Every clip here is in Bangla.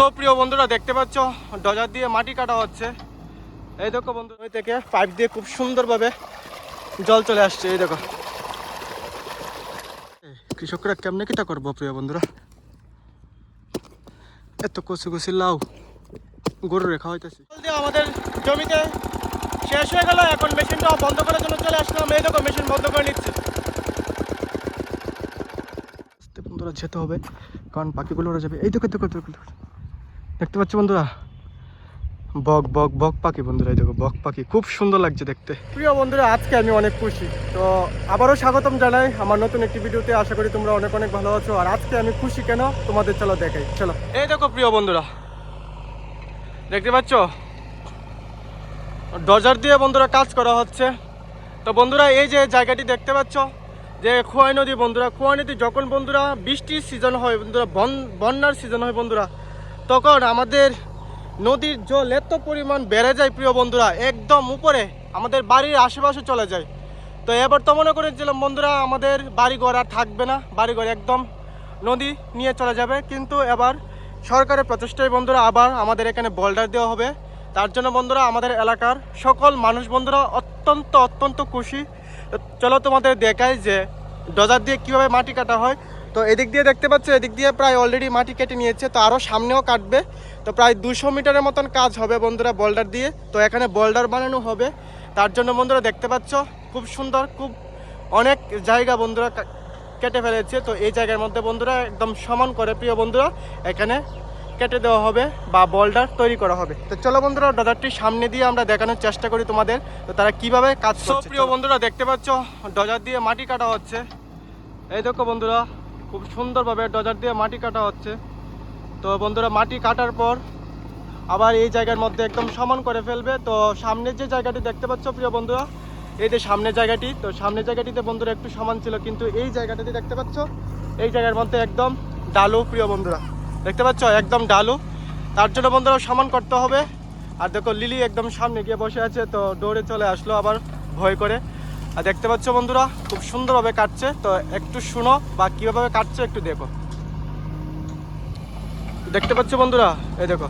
সো প্রিয় বন্ধুরা, দেখতে পাচ্ছ ডজার দিয়ে মাটি কাটা হচ্ছে। এই দেখো বন্ধু ওই থেকে পাইপ দিয়ে খুব সুন্দরভাবে জল চলে আসছে, এই দেখো। কৃষকরা কেমনে কিটা করব প্রিয় বন্ধুরা? এত কচি কচি লাউ গরু রেখা হইতেছে। আমাদের জমিতে শেষ হয়ে গেল, এখন মেশিনটা বন্ধ করার জন্য চলে আসলাম। এই দেখো, মেশিন বন্ধ করে নিচ্ছে। বন্ধুরা, যেতে হবে, কারণ পাখিগুলো উড়ে যাবে। এই দেখো দেখো দেখো। দেখতে পাচ্ছ বন্ধুরা? বক বক বক পাখি বন্ধুরা এই দেখো বক পাখি। খুব সুন্দর লাগছে দেখতে। প্রিয় বন্ধুরা আজকে আমি অনেক খুশি। তো আবারও স্বাগতম জানাই আমার নতুন একটি ভিডিওতে। আশা করি তোমরা অনেক অনেক ভালো আছো। আর আজকে আমি খুশি কেন? তোমাদের চলো দেখাই। চলো। এই দেখো প্রিয় বন্ধুরা। দেখতে পাচ্ছ? ডজার দিয়ে বন্ধুরা কাজ করা হচ্ছে। তো বন্ধুরা এই যে জায়গাটি দেখতে পাচ্ছ যে খোয়াই নদী বন্ধুরা খোয়াই নদী যখন বন্ধুরা বৃষ্টির সিজন হয় বন্ধুরা বন- বন্যার সিজন হয় বন্ধুরা তখন আমাদের নদীর জল এত পরিমাণ বেড়ে যায় প্রিয় বন্ধুরা, একদম উপরে আমাদের বাড়ির আশেপাশে চলে যায়। তো এবার তো মনে করেছিলাম বন্ধুরা আমাদের বাড়িঘর আর থাকবে না, বাড়িঘর একদম নদী নিয়ে চলে যাবে। কিন্তু এবার সরকারের প্রচেষ্টায় বন্ধুরা আবার আমাদের এখানে বোল্ডার দেওয়া হবে। তার জন্য বন্ধুরা আমাদের এলাকার সকল মানুষ বন্ধুরা অত্যন্ত অত্যন্ত খুশি। চলো তোমাদের দেখায় যে ডজার দিয়ে কীভাবে মাটি কাটা হয়। তো এদিক দিয়ে দেখতে পাচ্ছ এদিক দিয়ে প্রায় অলরেডি মাটি কেটে নিয়েছে তো আরও সামনেও কাটবে। তো প্রায় দুশো মিটারের মতন কাজ হবে বন্ধুরা বোল্ডার দিয়ে। তো এখানে বোল্ডার বানানো হবে। তার জন্য বন্ধুরা দেখতে পাচ্ছ খুব সুন্দর খুব অনেক জায়গা বন্ধুরা কেটে ফেলেছে। তো এই জায়গার মধ্যে বন্ধুরা একদম সমান করে প্রিয় বন্ধুরা এখানে কেটে দেওয়া হবে বা বোল্ডার তৈরি করা হবে। তো চলো বন্ধুরা ডজারটির সামনে দিয়ে আমরা দেখানোর চেষ্টা করি তোমাদের তো তারা কীভাবে কাজ করছে। প্রিয় বন্ধুরা দেখতে পাচ্ছ ডজার দিয়ে মাটি কাটা হচ্ছে। এই দেখো বন্ধুরা খুব সুন্দরভাবে ডজার দিয়ে মাটি কাটা হচ্ছে। তো বন্ধুরা, মাটি কাটার পর আবার এই জায়গার মধ্যে একদম সমান করে ফেলবে। তো সামনের যে জায়গাটি দেখতে পাচ্ছ প্রিয় বন্ধুরা, এই যে সামনের জায়গাটি, তো সামনের জায়গাটিতে বন্ধুরা একটু সমান ছিল, কিন্তু এই জায়গাটাতে দেখতে পাচ্ছ, এই জায়গার মধ্যে একদম ডালু প্রিয় বন্ধুরা। দেখতে পাচ্ছ? একদম ডালু। তার জন্য বন্ধুরা সমান করতে হবে। আর দেখো, লিলি একদম সামনে গিয়ে বসে আছে, তো দৌড়ে চলে আসলো আবার ভয় করে। আর দেখতে পাচ্ছ বন্ধুরা, খুব সুন্দরভাবে কাটছে। তো একটু শুনো বা কীভাবে কাটছে একটু দেখো। দেখতে পাচ্ছ বন্ধুরা? এই দেখো।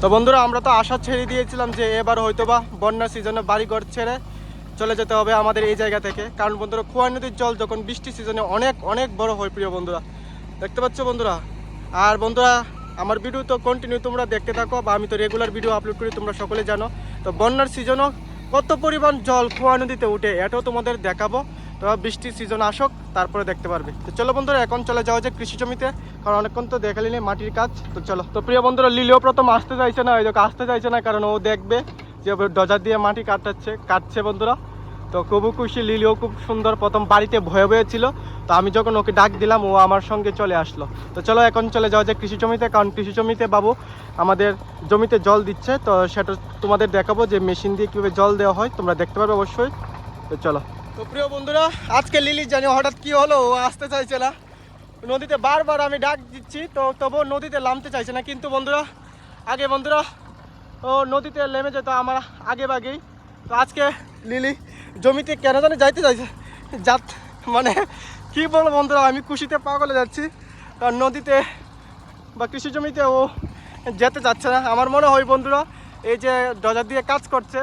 তো বন্ধুরা, আমরা তো আশা ছেড়ে দিয়েছিলাম যে এবার হয়তো বা বন্যার সিজনে বাড়িঘর ছেড়ে চলে যেতে হবে আমাদের এই জায়গা থেকে। কারণ বন্ধুরা খোয়া নদীর জল যখন বৃষ্টি সিজনে অনেক অনেক বড় হয় প্রিয় বন্ধুরা। দেখতে পাচ্ছ বন্ধুরা? আর বন্ধুরা আমার ভিডিও তো কন্টিনিউ তোমরা দেখতে থাকো বা আমি তো রেগুলার ভিডিও আপলোড করি, তোমরা সকলে জানো। তো বন্যার সিজনও কত পরিমাণ জল খোয়া নদীতে উঠে, এটাও তোমাদের দেখাবো। তো বৃষ্টির সিজন আসুক, তারপরে দেখতে পারবে। তো চলো বন্ধুরা, এখন চলে যাওয়া যায় কৃষি জমিতে, কারণ অনেকক্ষণ তো দেখালি নেই মাটির কাজ। তো চলো। তো প্রিয় বন্ধুরা, লিলেও প্রথম আসতে চাইছে না ওই আসতে চাইছে না, কারণ ও দেখবে যে ডজার দিয়ে মাটি কাটাচ্ছে, কাটছে বন্ধুরা। তো খুবই খুশি লিলিও খুব সুন্দর প্রথম বাড়িতে ভয়ে ভয়ে ছিল। তো আমি যখন ওকে ডাক দিলাম, ও আমার সঙ্গে চলে আসলো। তো চলো এখন চলে যাওয়া যায় কৃষি জমিতে, কারণ কৃষি জমিতে বাবু আমাদের জমিতে জল দিচ্ছে। তো সেটা তোমাদের দেখাবো যে মেশিন দিয়ে কীভাবে জল দেওয়া হয়, তোমরা দেখতে পারবে অবশ্যই। তো চলো। তো প্রিয় বন্ধুরা, আজকে লিলি জানি হঠাৎ কি হলো, ও আসতে চাইছে না। নদীতে বারবার আমি ডাক দিচ্ছি, তো তবুও নদীতে নামতে চাইছে না। কিন্তু বন্ধুরা, আগে বন্ধুরা, ও নদীতে নেমে যেত আমার আগে বাগেই তো আজকে লিলি জমিতে কেন জানি যাইতে চাইছে যাত মানে কি বলব বন্ধুরা, আমি খুশিতে পাগলে যাচ্ছি। কারণ নদীতে বা কৃষি জমিতে ও যেতে চাচ্ছে না। আমার মনে হয় বন্ধুরা, এই যে ডজার দিয়ে কাজ করছে,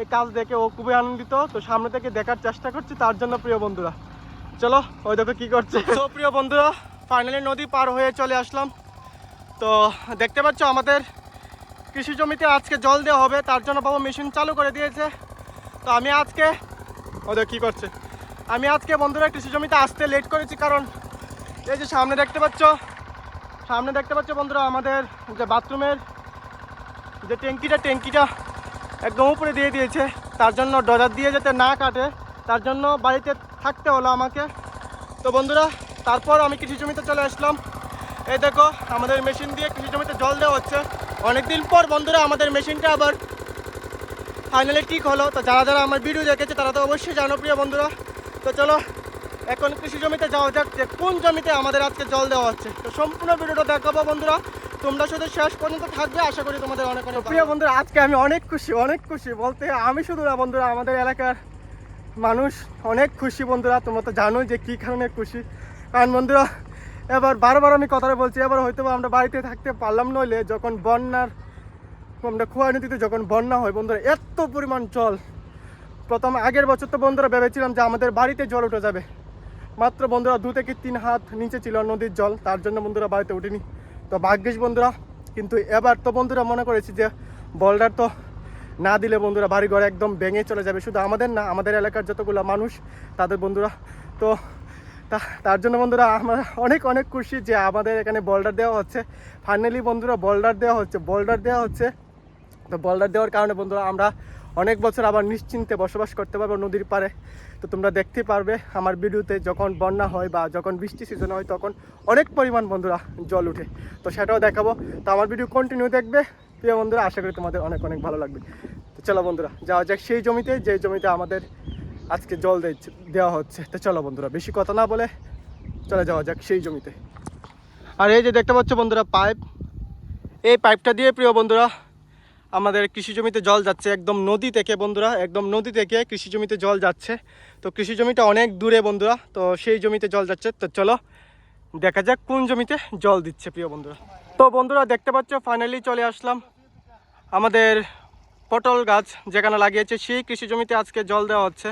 এই কাজ দেখে ও খুবই আনন্দিত। তো সামনে থেকে দেখার চেষ্টা করছি তার জন্য প্রিয় বন্ধুরা। চলো, ওই দেখো কি করছে। তো প্রিয় বন্ধুরা ফাইনালি নদী পার হয়ে চলে আসলাম। তো দেখতে পাচ্ছ আমাদের কৃষি জমিতে আজকে জল দেওয়া হবে। তার জন্য বাবু মেশিন চালু করে দিয়েছে। তো আমি আজকে ওদের কি করছে। আমি আজকে বন্ধুরা কৃষি জমিতে আসতে লেট করেছি কারণ এই যে সামনে দেখতে পাচ্ছ, সামনে দেখতে পাচ্ছ বন্ধুরা আমাদের যে বাথরুমের যে ট্যাঙ্কিটা ট্যাঙ্কিটা একদম উপরে দিয়ে দিয়েছে। তার জন্য ডজার দিয়ে যাতে না কাটে, তার জন্য বাড়িতে থাকতে হলো আমাকে। তো বন্ধুরা, তারপর আমি কৃষি জমিতে চলে আসলাম। এই দেখো, আমাদের মেশিন দিয়ে কৃষি জমিতে জল দেওয়া হচ্ছে। অনেকদিন পর বন্ধুরা আমাদের মেশিনটা আবার ফাইনালি ঠিক হলো। তো যারা যারা আমার ভিডিও দেখেছে তারা তো অবশ্যই জানো প্রিয় বন্ধুরা। তো চলো এখন কৃষি জমিতে যাওয়া যাক যে কোন জমিতে আমাদের আজকে জল দেওয়া হচ্ছে। তো সম্পূর্ণ ভিডিওটা দেখাবো বন্ধুরা। তোমরা শুধু শেষ পর্যন্ত থাকবে আশা করি তোমাদের অনেক অনেক প্রিয় বন্ধুরা আজকে আমি অনেক খুশি অনেক খুশি। বলতে আমি শুধু না বন্ধুরা আমাদের এলাকার মানুষ অনেক খুশি বন্ধুরা। তোমরা তো জানোই যে কী কারণে খুশি। কারণ বন্ধুরা এবার বারবার আমি কথাটা বলছি এবার হয়তো আমরা বাড়িতে থাকতে পারলাম নইলে যখন বন্যার আমরা খোয়া নদীতে যখন বন্যা হয়, বন্ধুরা, এত পরিমাণ জল। প্রথম আগের বছর তো বন্ধুরা ভেবেছিলাম যে আমাদের বাড়িতে জল উঠে যাবে। মাত্র বন্ধুরা দু থেকে তিন হাত নিচে ছিল নদীর জল, তার জন্য বন্ধুরা বাড়িতে উঠিনি। তো ভাগ্যিস বন্ধুরা, কিন্তু এবার তো বন্ধুরা মনে করেছি যে বলডার তো না দিলে বন্ধুরা বাড়ি ঘর একদম ভেঙে চলে যাবে। শুধু আমাদের না, আমাদের এলাকার যতগুলো মানুষ, তাদের বন্ধুরা। তো তা- তার জন্য বন্ধুরা আমরা অনেক অনেক খুশি যে আমাদের এখানে বল্ডার দেওয়া হচ্ছে। ফাইনালি বন্ধুরা বল্ডার দেওয়া হচ্ছে। বল্ডার দেওয়া হচ্ছে তো বল্ডার দেওয়ার কারণে বন্ধুরা আমরা অনেক বছর আবার নিশ্চিন্তে বসবাস করতে পারব নদীর পারে তো তোমরা দেখতে পারবে আমার ভিডিওতে যখন বন্যা হয় বা যখন বৃষ্টি সিজন হয় তখন অনেক পরিমাণ বন্ধুরা জল উঠে। তো সেটাও দেখাবো। তো আমার ভিডিও কন্টিনিউ দেখবে। প্রিয় বন্ধুরা, আশা করি তোমাদের অনেক অনেক ভালো লাগবে। তো চলো বন্ধুরা, যাওয়া যাক সেই জমিতে, যে জমিতে আমাদের আজকে জল দেওয়া হচ্ছে। তো চলো বন্ধুরা, বেশি কথা না বলে চলে যাওয়া যাক সেই জমিতে। আর এই যে দেখতে পাচ্ছ বন্ধুরা, পাইপ। এই পাইপটা দিয়ে প্রিয় বন্ধুরা আমাদের কৃষি জমিতে জল যাচ্ছে একদম নদী থেকে, বন্ধুরা, একদম নদী থেকে কৃষি জমিতে জল যাচ্ছে। তো কৃষি জমিটা অনেক দূরে, বন্ধুরা, তো সেই জমিতে জল যাচ্ছে। তো চলো, দেখা যাক কোন জমিতে জল দিচ্ছে, প্রিয় বন্ধুরা। তো বন্ধুরা, দেখতে পাচ্ছ ফাইনালি চলে আসলাম। আমাদের পটল গাছ যেখানে লাগিয়েছে, সেই কৃষি জমিতে আজকে জল দেওয়া হচ্ছে।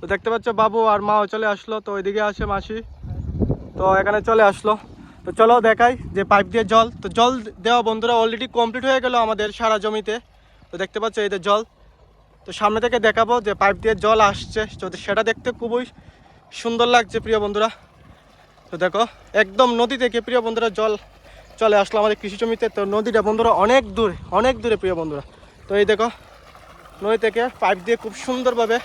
তো দেখতে পাচ্ছ, বাবু আর মাও চলে আসলো। তো ওইদিকে আসে মাসি। তো এখানে চলে আসলো। তো চলো দেখাই যে পাইপ দিয়ে জল, তো জল দেওয়া বন্ধুরা অলরেডি কমপ্লিট হয়ে গেল আমাদের সারা জমিতে। তো দেখতে পাচ্ছ যে জল। তো সামনে থেকে দেখাবো যে পাইপ দিয়ে জল আসছে। তো সেটা দেখতে খুবই সুন্দর লাগছে প্রিয় বন্ধুরা। তো দেখো, একদম নদী থেকে প্রিয় বন্ধুরা জল চলে আসলো আমাদের কৃষি জমিতে। তো নদীটা বন্ধুরা অনেক দূরে অনেক দূরে প্রিয় বন্ধুরা। তো এই দেখো, নদী থেকে পাইপ দিয়ে খুব সুন্দরভাবে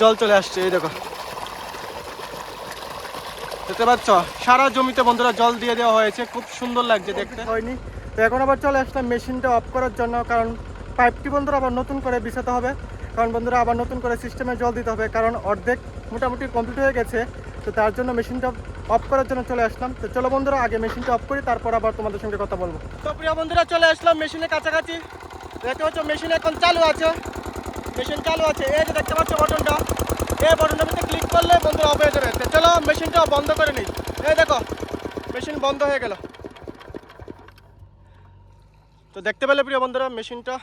জল চলে আসছে। এই দেখো দেখতে পাচ্ছ? সারা জমিতে বন্ধুরা জল দিয়ে দেওয়া হয়েছে। খুব সুন্দর লাগছে দেখতে। হয়নি। তো এখন আবার চলে আসলাম মেশিনটা অফ করার জন্য, কারণ পাইপটি বন্ধুরা আবার নতুন করে বিছাতে হবে। কারণ বন্ধুরা আবার নতুন করে সিস্টেমে জল দিতে হবে, কারণ অর্ধেক মোটামুটি কমপ্লিট হয়ে গেছে। তো তার জন্য মেশিনটা অফ করার জন্য চলে আসলাম। তো চলো বন্ধুরা, আগে মেশিনটা অফ করি, তারপর আবার তোমাদের সঙ্গে কথা বলব। তো প্রিয় বন্ধুরা, চলে আসলাম মেশিনের কাছাকাছি। দেখতে পাচ্ছ, মেশিন এখন চালু আছে। মেশিন চালু আছে। এই যে দেখতে পাচ্ছ বটনটা এই বটনটার মধ্যে ক্লিক করলে বন্ধুরা অফ হয়ে যাবে। চলো মেশিনটা বন্ধ করে নিই। এই দেখো মেশিন বন্ধ হয়ে গেল। তো দেখতে পেলে প্রিয় বন্ধুরা মেশিনটা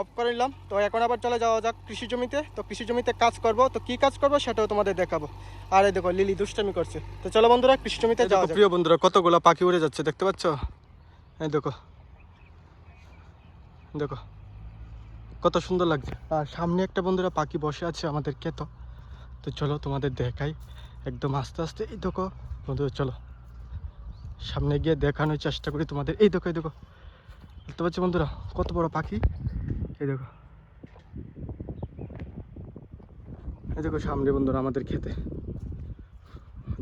অফ করে নিলাম। তো এখন আবার চলে যাওয়া যাক কৃষি জমিতে। তো কৃষি জমিতে কাজ করব। তো কি কাজ করব সেটাও তোমাদের দেখাবো। আর এই দেখো লিলি দুষ্টামি করছে। তো চলো বন্ধুরা কৃষি জমিতে যাওয়া প্রিয় বন্ধুরা কতগুলো পাখি উড়ে যাচ্ছে দেখতে পাচ্ছ? এই দেখো। দেখো। কত সুন্দর লাগছে। আর সামনে একটা বন্ধুরা পাখি বসে আছে আমাদের ক্ষেত। তো চলো তোমাদের দেখাই। একদম আস্তে আস্তে, এই দেখো, বন্ধুরা, চলো। সামনে গিয়ে দেখানোর চেষ্টা করি তোমাদের। এই দেখো এই দেখো। দেখতে পাচ্ছ বন্ধুরা, কত বড় পাখি? এই দেখো। এই দেখো সামনে বন্ধুরা আমাদের খেতে।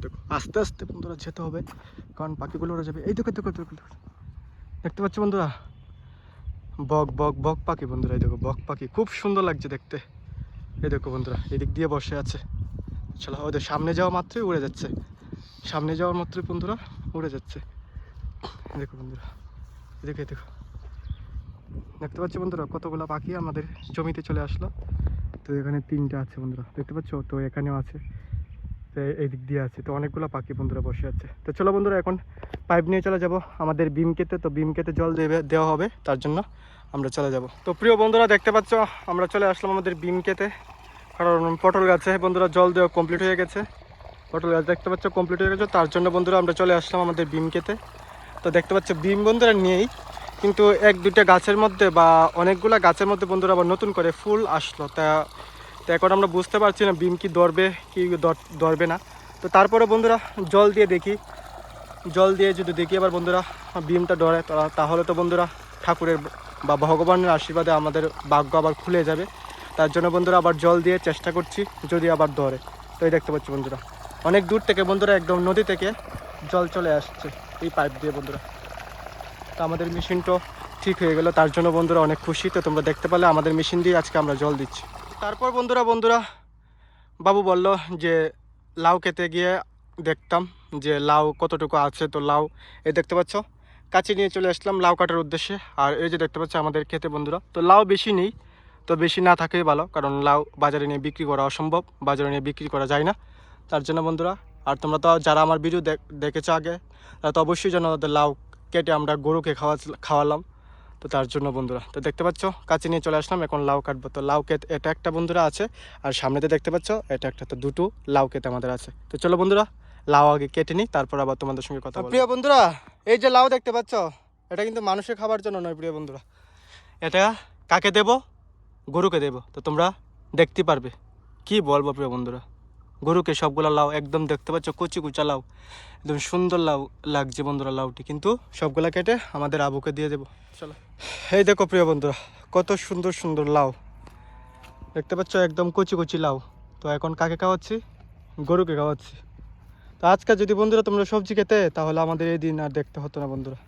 দেখো, আস্তে আস্তে বন্ধুরা যেতে হবে, কারণ পাখিগুলো ওরা যাবে। এই দেখো দেখো দেখো। দেখতে পাচ্ছ বন্ধুরা? বক বক বক পাখি বন্ধুরা, এই দেখো, বক পাখি। খুব সুন্দর লাগছে দেখতে। এই দেখো বন্ধুরা, এদিক দিয়ে বসে আছে। চলো ওদের সামনে যাওয়া মাত্রই উড়ে যাচ্ছে। সামনে যাওয়ার মাত্রই বন্ধুরা, উড়ে যাচ্ছে। দেখো বন্ধুরা, এদিকে দেখো। দেখতে পাচ্ছ বন্ধুরা, কতগুলো পাখি আমাদের জমিতে চলে আসলো? তো এখানে তিনটা আছে বন্ধুরা, দেখতে পাচ্ছ? তো এখানেও আছে, তো এই- দিক দিয়ে আছে। তো অনেকগুলো পাখি বন্ধুরা বসে আছে। তো চলো বন্ধুরা, এখন পাইপ নিয়ে চলে যাব। আমাদের বিমকেতে, তো বিমকেতে জল দেবে দেওয়া হবে, তার জন্য। আমরা চলে যাব। তো প্রিয় বন্ধুরা, দেখতে পাচ্ছ, আমরা চলে আসলাম আমাদের বিমকেতে কারণ পটল গাছে, বন্ধুরা, জল দেওয়া কমপ্লিট হয়ে গেছে। পটল গাছ দেখতে পাচ্ছ কমপ্লিট হয়ে গেছে। তার জন্য, বন্ধুরা, আমরা চলে আসলাম আমাদের বিমকেতে তো দেখতে পাচ্ছ, বিম, বন্ধুরা নিয়েই কিন্তু এক, দুইটা গাছের মধ্যে বা অনেকগুলা গাছের মধ্যে, বন্ধুরা, আবার নতুন করে ফুল আসলো। তা, তো এখন আমরা বুঝতে পারছি না, বিম কি ধরবে, কি ধর- ধরবে না। তো তারপরে, বন্ধুরা, জল দিয়ে দেখি। জল দিয়ে যদি দেখি আবার, বন্ধুরা, বিমটা তা- তাহলে তো, বন্ধুরা, ঠাকুরের বা ভগবানের আশীর্বাদে আমাদের ভাগ্য আবার খুলে যাবে। তার জন্য বন্ধুরা আবার জল দিয়ে চেষ্টা করছি, যদি আবার ধরে। তো এই দেখতে পাচ্ছি বন্ধুরা, অনেক দূর থেকে বন্ধুরা একদম নদী থেকে জল চলে আসছে এই পাইপ দিয়ে বন্ধুরা। তো আমাদের মেশিনটাও ঠিক হয়ে গেল, তার জন্য বন্ধুরা অনেক খুশি। তো তোমরা দেখতে পারলে আমাদের মেশিন দিয়ে আজকে আমরা জল দিচ্ছি। তারপর বন্ধুরা বন্ধুরা, বাবু বলল যে লাউ খেতে গিয়ে দেখতাম যে লাউ কতটুকু আছে। তো লাউ, এই দেখতে পাচ্ছ? কাছে নিয়ে চলে আসলাম লাউ কাটার উদ্দেশ্যে। আর এই যে দেখতে পাচ্ছ আমাদের খেতে বন্ধুরা, তো লাউ বেশি নেই, তো বেশি না থাকেই ভালো, কারণ লাউ বাজারে নিয়ে বিক্রি করা অসম্ভব, বাজারে নিয়ে বিক্রি করা যায় না। তার জন্য বন্ধুরা, আর তোমরা তো যারা আমার ভিডিও দেখেছ আগে, তারা তো অবশ্যই জানো ওদের লাউ কেটে আমরা গরুকে খাওয়া খাওয়ালাম। তো তার জন্য বন্ধুরা, তো দেখতে পাচ্ছ, কাছে নিয়ে চলে আসলাম, এখন লাউ কাটবো। তো লাউ কেত এটা একটা বন্ধুরা আছে, আর সামনেতে দেখতে পাচ্ছ, এটা একটা, তো দুটো লাউ কেটে আমাদের আছে। তো চলো বন্ধুরা লাউ আগে কেটে নিই তারপর আবার তোমাদের সঙ্গে কথা প্রিয় বন্ধুরা এই যে লাউ দেখতে পাচ্ছ এটা কিন্তু মানুষের খাবার জন্য নয় প্রিয় বন্ধুরা। এটা কাকে দেব? গরুকে দেব। তো তোমরা দেখতে পারবে। কি বলব প্রিয় বন্ধুরা? গরুকে সবগুলা লাউ একদম দেখতে পাচ্ছ কুচি কুচা লাউ। একদম সুন্দর লাউ লাগছে বন্ধুরা লাউটি। কিন্তু সবগুলা কেটে আমাদের আবুকে দিয়ে দেবো। চলো। এই দেখো প্রিয় বন্ধুরা কত সুন্দর সুন্দর লাউ। দেখতে পাচ্ছ একদম কচি কচি লাউ। তো এখন কাকে খাওয়াচ্ছি? গরুকে খাওয়াচ্ছি। তো আজকে যদি বন্ধুরা তোমরা সবজি খেতে, তাহলে আমাদের এই দিন আর দেখতে হতো না বন্ধুরা।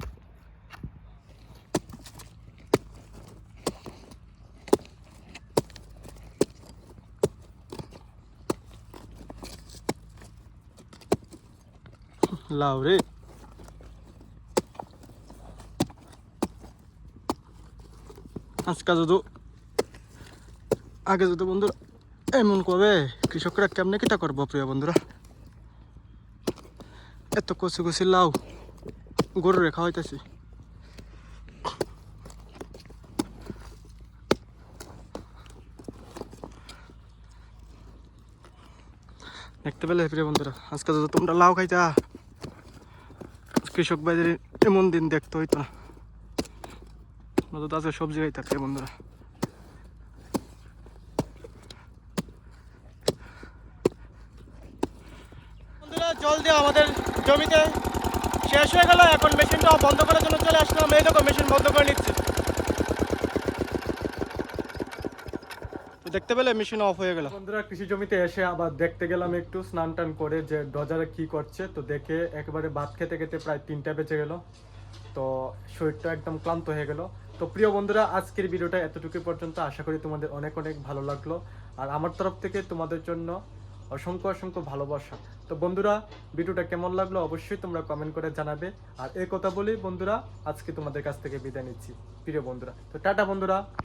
লাউ রে। আজকে যদি, আগে যদি বন্ধুরা, এমন কবে কৃষকরা কেমনে কিটা করব প্রিয় বন্ধুরা? এত কচি কচি লাউ গরু রেখা হইতেছি দেখতে পেলে প্রিয় বন্ধুরা, আজকে যদি তোমরা লাউ খাইতা, কৃষক ভাইদের এমন দিন দেখতে হইতো না। তো আজকে সবজি খাইতা, প্রিয় বন্ধুরা। জল দিয়ে আমাদের। জমিতে শেষ হয়ে গেল, এখন মেশিনটা বন্ধ করার জন্য চলে আসলাম। এই দেখো, মেশিন বন্ধ করে নিচ্ছি। দেখতে পেলে মেশিন অফ হয়ে গেল। বন্ধুরা, কৃষি জমিতে এসে আবার দেখতে গেলাম একটু, স্নান টান করে যে ডজারে কি করছে। তো দেখে একেবারে ভাত খেতে খেতে প্রায় তিনটা বেঁচে গেল। তো শরীরটা একদম ক্লান্ত হয়ে গেল। তো প্রিয় বন্ধুরা, আজকের ভিডিওটা এতটুকু পর্যন্ত। আশা করি তোমাদের অনেক অনেক ভালো লাগল। আর আমার তরফ থেকে তোমাদের জন্য অসংখ্য অসংখ্য ভালোবাসা। তো বন্ধুরা, ভিডিওটা কেমন লাগল অবশ্যই তোমরা কমেন্ট করে জানাবে। আর এই কথা বলেই বন্ধুরা, আজকে তোমাদের কাছ থেকে বিদায় নিচ্ছি। প্রিয় বন্ধুরা, তো টাটা বন্ধুরা।